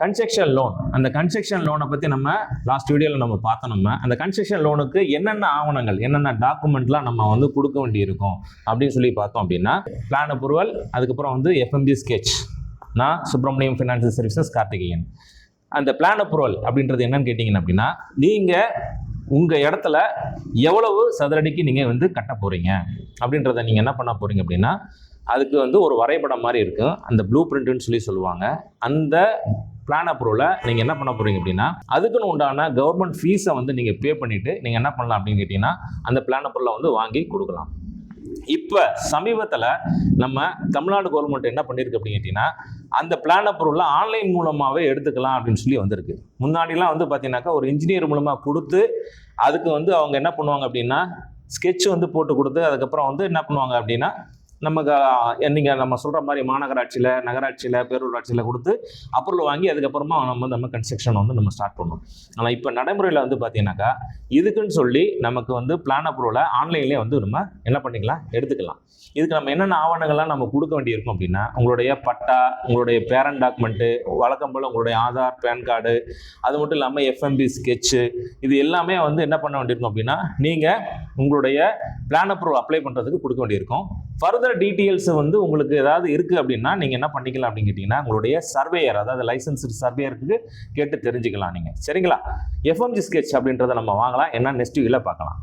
Construction loan அந்த construction லோனை பற்றி நம்ம லாஸ்ட் வீடியோவில் நம்ம பார்த்தோம் நம்ம. அந்த கன்ஸ்ட்ரக்ஷன் லோனுக்கு என்னென்ன ஆவணங்கள் என்னென்ன டாக்குமெண்ட்லாம் நம்ம வந்து கொடுக்க வேண்டியிருக்கும் அப்படின்னு சொல்லி பார்த்தோம் அப்படின்னா பிளான் அப்ரூவல் அதுக்கப்புறம் வந்து எஃப்எம்பி ஸ்கெச் நான் சுப்பிரமணியம் ஃபினான்சியல் சர்வீசஸ் கார்த்திகேயன். அந்த பிளான் அப்ரூவல் அப்படின்றது என்னன்னு கேட்டிங்கன்னா அப்படின்னா நீங்கள் உங்கள் இடத்துல எவ்வளவு சதுரடிக்கு நீங்கள் வந்து கட்ட போகிறீங்க அப்படின்றத நீங்கள் என்ன பண்ண போகிறீங்க அப்படின்னா அதுக்கு வந்து ஒரு வரைபடம் மாதிரி இருக்கும். அந்த ப்ளூ பிரிண்ட்டுன்னு சொல்லி சொல்லுவாங்க. அந்த பிளான் அப்ரூவில் நீங்கள் என்ன பண்ண போகிறீங்க அப்படின்னா அதுக்குன்னு உண்டான கவர்மெண்ட் ஃபீஸை வந்து நீங்கள் பே பண்ணிவிட்டு நீங்கள் என்ன பண்ணலாம் அப்படின்னு கேட்டிங்கன்னா அந்த பிளான் அப்ரூவில் வந்து வாங்கி கொடுக்கலாம். இப்போ சமீபத்தில் நம்ம தமிழ்நாடு கவர்மெண்ட் என்ன பண்ணியிருக்கு அப்படின்னு கேட்டிங்கன்னா அந்த பிளான் அப்ரூவலில் ஆன்லைன் மூலமாகவே எடுத்துக்கலாம் அப்படின்னு சொல்லி வந்திருக்கு. முன்னாடிலாம் வந்து பார்த்தீங்கன்னாக்கா ஒரு இன்ஜினியர் மூலமாக கொடுத்து அதுக்கு வந்து அவங்க என்ன பண்ணுவாங்க அப்படின்னா ஸ்கெட்ச் வந்து போட்டு கொடுத்து அதுக்கப்புறம் வந்து என்ன பண்ணுவாங்க அப்படின்னா நமக்கு நீங்கள் நம்ம சொல்கிற மாதிரி மாநகராட்சியில் நகராட்சியில் பேரூராட்சியில் கொடுத்து அப்ரூவல் வாங்கி அதுக்கப்புறமா நம்ம நம்ம கன்ஸ்ட்ரக்ஷன் வந்து நம்ம ஸ்டார்ட் பண்ணோம் ஆனால் இப்போ நடைமுறையில் வந்து பார்த்தீங்கன்னாக்கா இதுக்குன்னு சொல்லி நமக்கு வந்து பிளான் அப்ரூவலை ஆன்லைன்லேயே வந்து நம்ம என்ன பண்ணிக்கலாம்? எடுத்துக்கலாம். இதுக்கு நம்ம என்னென்ன ஆவணங்கள்லாம் நம்ம கொடுக்க வேண்டியிருக்கும் அப்படின்னா உங்களுடைய பட்டா உங்களுடைய பேரண்ட் டாக்குமெண்ட்டு வழக்கம் போல் உங்களுடைய ஆதார் பேன் கார்டு அது மட்டும் இல்லாமல் எஃப்எம்பி ஸ்கெட்சு இது எல்லாமே வந்து என்ன பண்ண வேண்டியிருக்கும் அப்படின்னா நீங்கள் உங்களுடைய பிளான் அப்ரூவல் அப்ளை பண்ணுறதுக்கு கொடுக்க வேண்டியிருக்கும். ஃபர்தர் டீட்டெயில்ஸ் வந்து உங்களுக்கு ஏதாவது இருக்குது அப்படின்னா நீங்கள் என்ன பண்ணிக்கலாம் அப்படின்னு கேட்டிங்கன்னா உங்களுடைய சர்வேயர் அதாவது லைசன்ஸ்டு சர்வேயருக்கு கேட்டு தெரிஞ்சுக்கலாம் நீங்கள் சரிங்களா? எஃப்எம்ஜி ஸ்கெட்ச் அப்படின்றத நம்ம வாங்கலாம். என்ன நெக்ஸ்ட் வீடியோவில் பார்க்கலாம்.